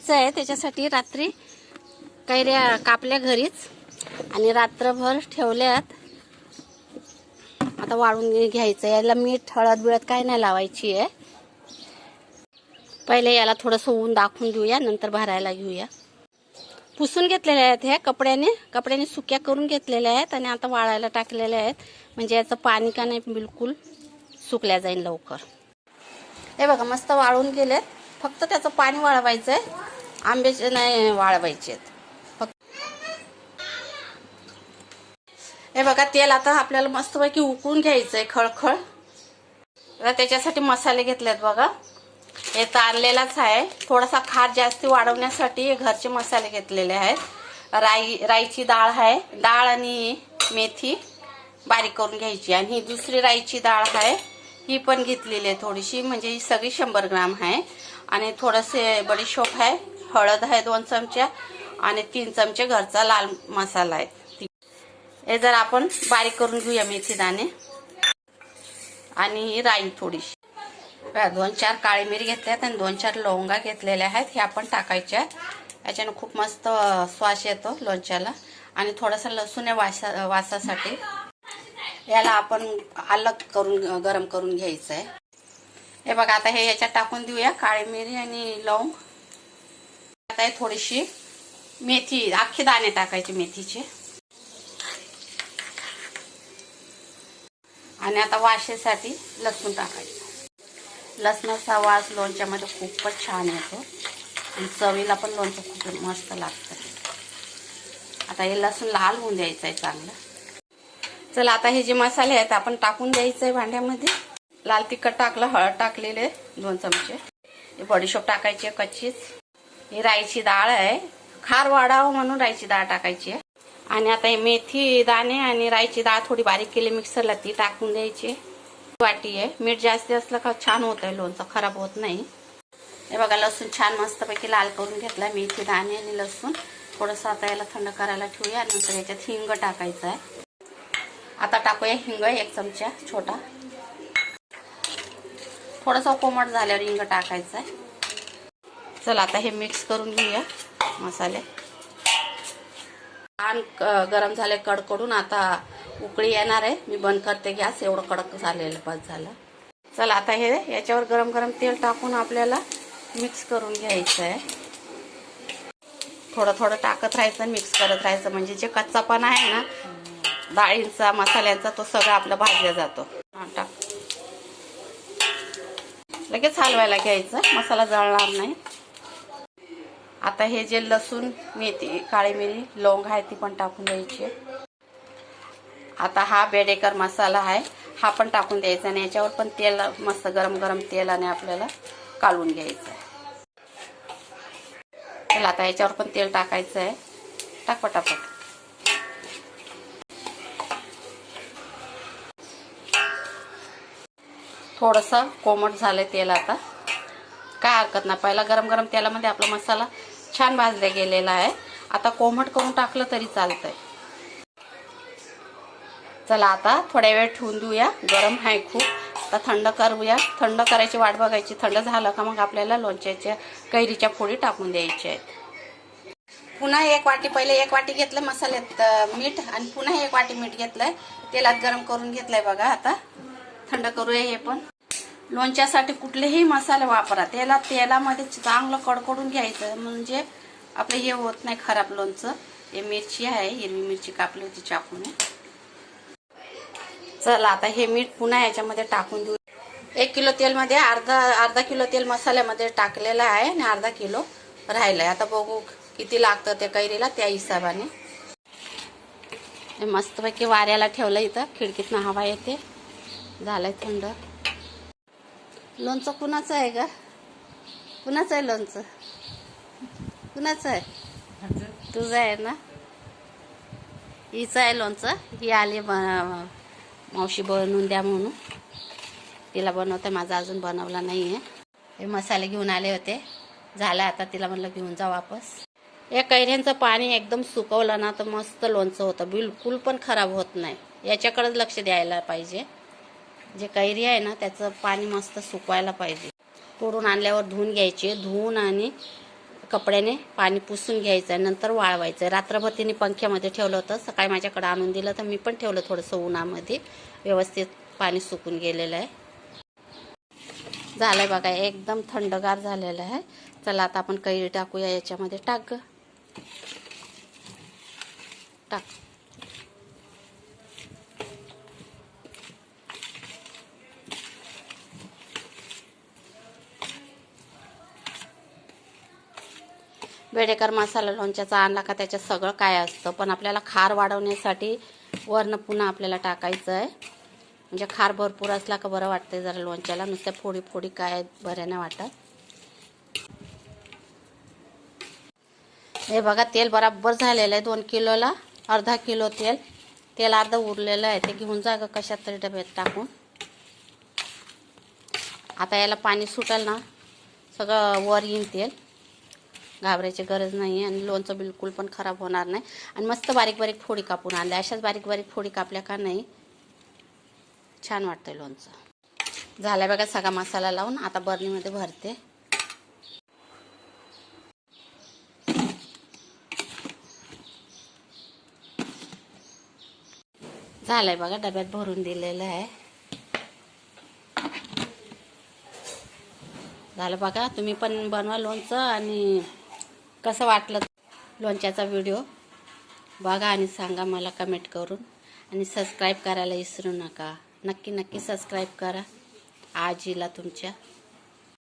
आणायचं आहे त्याच्यासाठी रात्री कैऱ्या कापल्या घरीच आणि रात्रभर ठेवल्यात. आता वाळून घे- घ्यायचं आहे. याला मीठ हळद बिळद काय नाही लावायची आहे. पहिले याला थोडंसं ऊन दाखवून घेऊया नंतर भरायला घेऊया. पुसून घेतलेल्या आहेत ह्या कपड्याने. कपड्याने सुक्या करून घेतलेल्या आहेत आणि आता वाळायला टाकलेल्या आहेत. म्हणजे याचं पाणी का नाही बिलकुल सुकल्या जाईल लवकर. हे बघा मस्त वाळून गेलेत. फक्त त्याचं पाणी वाळवायचं आहे आंब्याचे नाही वाळवायचे आहेत. फक्त हे बघा तेल आता आपल्याला मस्तपैकी उकळून घ्यायचं आहे खळखळ. आता त्याच्यासाठी मसाले घेतलेत बघा. हे तारलेलाच आहे. थोडासा खार जास्ती वाढवण्यासाठी घरचे मसाले घेतलेले आहेत. राई राईची डाळ आहे. डाळ आणि मेथी बारीक करून घ्यायची. आणि ही दुसरी राईची डाळ आहे. ही पण घेतलेली आहे थोडीशी म्हणजे ही सगळी शंभर ग्राम आहे. आणि थोडंसे बडीशोप आहे हळद आहे दोन चमच्या आणि तीन चमचे घरचा लाल मसाला आहे. हे जर आपण बारीक करून घेऊया मेथी दाणे. आणि ही राई थोडीशी. दोन चार काळी मिरी घेतल्यात आणि दोन चार लवंगा घेतलेल्या आहेत हे आपण टाकायच्या याच्यानं खूप मस्त स्वास येतो लोणच्याला. आणि थोडासा लसूण आहे वासा वासासाठी. याला आपण अलग करून गरम करून घ्यायचं आहे हे बघा आता हे याच्यात टाकून देऊया काळी मिरी आणि लवंग. आता हे थोडीशी मेथी अख्खी दाणे टाकायचे मेथीचे. आणि आता वाशेसाठी लसूण टाकायचं. लसणाचा वास लोणच्यामध्ये खूपच छान येतो. आणि चवीला पण लोणचं खूप मस्त लागतं. आता हे लसूण लाल होऊन द्यायचं आहे चांगलं. चला आता हे जे मसाले आहेत आपण टाकून द्यायचं आहे भांड्यामध्ये. लाल तिखट टाकलं हळद टाकलेले दोन चमचे. हे बडीशोप टाकायची आहे कच्चीच. ही राईची डाळ आहे. खार वाढावं म्हणून राईची डाळ टाकायची आहे. आणि आता हे मेथी दाणे आणि राईची डाळ थोडी बारीक केली मिक्सरला ती टाकून द्यायची वाटी आहे. मीठ जास्ती असलं का छान होत आहे लोणचं खराब होत नाही. हे बघा लसूण छान मस्तपैकी लाल करून घेतला मेथी दाणे आणि लसूण. थोडंसं आता याला थंड करायला ठेवूया. नंतर याच्यात हिंग टाकायचं आहे. आता टाकूया हिंग एक चमचा छोटा. थोडंसं कोमट झाल्यावर हिंग टाकायचं आहे. चला आता हे मिक्स करून घेऊया मसाले. छान क- गरम झाले कडकडून आता उकळी येणार आहे. मी बंद करते गॅस एवढं कडक झालेलं बस झालं. चला आता हे याच्यावर गरम गरम तेल टाकून आपल्याला मिक्स करून घ्यायचं आहे. थोडं थोडं टाकत राहायचं मिक्स करत राहायचं. म्हणजे जे कच्चापणा आहे ना डाळींचा मसाल्यांचा तो सगळा आपला भाजला जातो. टाक. लगेच हलवायला घ्यायचं. मसाला जळणार नाही. आता हे जे लसूण मेथी काळी मिरी लवंग आहे ती पण टाकून द्यायची. आता हा बेडेकर मसाला आहे. हा पण टाकून द्यायचा आणि याच्यावर पण तेल मस्त गरम गरम तेलाने आपल्याला काढून घ्यायचं आहे. चला आता याच्यावर पण तेल टाकायचं आहे. टाक पटापट. थोडंसं कोमट झालं तेल आता. काय हरकत नाही. पहिला गरम गरम तेलामध्ये आपला मसाला छान भाजला गेलेला आहे. आता कोमट करून टाकलं तरी चालतंय. चला आता थोड्या वेळ ठेवून देऊया. गरम आहे खूप. आता थंड करूया. थंड करायची वाट बघायची. थंड झालं का मग आपल्याला लोणच्याच्या कैरीच्या फोडी टाकून द्यायच्या आहेत. पुन्हा एक वाटी पहिले एक वाटी घेतलं मसाल्यात मीठ आणि पुन्हा एक वाटी मीठ घेतलंय. तेलात गरम करून घेतलंय बघा आता. थंड करूया हे पण. लोणच्यासाठी कुठलेही मसाले वापरा. त्याला तेलामध्ये चांगलं कडकडून घ्यायचं. म्हणजे आपलं हे होत नाही खराब लोणचं. हे मिरची आहे हिरवी मिरची कापली होती चाकूने. चला आता हे मीठ पुन्हा याच्यामध्ये टाकून देऊ. एक किलो तेलमध्ये अर्धा अर्धा किलो तेल मसाल्यामध्ये टाकलेलं आहे आणि अर्धा किलो राहिलं आहे आता बघू किती लागतं त्या कैरीला त्या हिशोबाने. मस्तपैकी वाऱ्याला ठेवलं इथं. खिडकीतनं हवा येते. झालंय थंड. लोणचं कुणाचं आहे का कुणाचं आहे लोणचं? कुणाचं आहे? तुझं आहे ना? हिचं आहे लोणचं. ही आली मावशी बनवून द्या म्हणून. तिला बनवते. माझा अजून बनवला नाही आहे हे मसाले घेऊन आले होते. झालं आता. तिला म्हणलं घेऊन जा वापस. या कैऱ्यांचं पाणी एकदम सुकवलं ना तर मस्त लोणचं होतं. बिलकुल पण खराब होत नाही. याच्याकडेच लक्ष द्यायला पाहिजे. जे कैरी आहे ना त्याचं पाणी मस्त सुकवायला पाहिजे. तोडून आणल्यावर धुवून घ्यायचे. धुवून आणि कपड्याने पाणी पुसून घ्यायचं आहे नंतर वाळवायचं. आहे रात्रभर तिने पंख्यामध्ये ठेवलं होतं. सकाळी माझ्याकडे आणून दिलं तर मी पण ठेवलं थोडंसं उन्हामध्ये. व्यवस्थित पाणी सुकून गेलेलं आहे. झालंय बघा एकदम थंडगार झालेलं आहे. चला आता आपण कैरी टाकूया याच्यामध्ये टाक टाक. बेडेकर मसाला लोणच्याचा आणला का त्याच्यात सगळं काय असतं. पण आपल्याला खार वाढवण्यासाठी वरनं पुन्हा आपल्याला टाकायचं आहे. म्हणजे खार भरपूर असला का बरं वाटतं जरा लोणच्याला. नुसत्या फोडी फोडी काय बऱ्या नाही वाटत. हे बघा तेल बराबर झालेलं आहे दोन किलोला. अर्धा किलो तेल. तेल अर्ध उरलेलं आहे. ते घेऊन जा कशात तरी डब्यात टाकून. आता याला पाणी सुटेल ना. सगळं वर येईन तेल. घाबरायची गरज नाही आणि लोणचं बिलकुल पण खराब होणार नाही. आणि मस्त बारीक बारीक फोडी कापून आणल्या. अशाच बारीक बारीक फोडी कापल्या का नाही? छान वाटतंय लोणचं. झालं बघा सगळा मसाला लावून. आता बर्नीमध्ये भरते. झालंय बघा डब्यात भरून दिलेलं आहे. झालं बघा तुम्ही पण बनवा लोणचं आणि कसं वाटलं लोणच्याचा व्हिडिओ? बघा आणि सांगा मला कमेंट करून. आणि सबस्क्राईब करायला विसरू नका. नक्की नक्की सबस्क्राईब करा. आजीला तुमच्या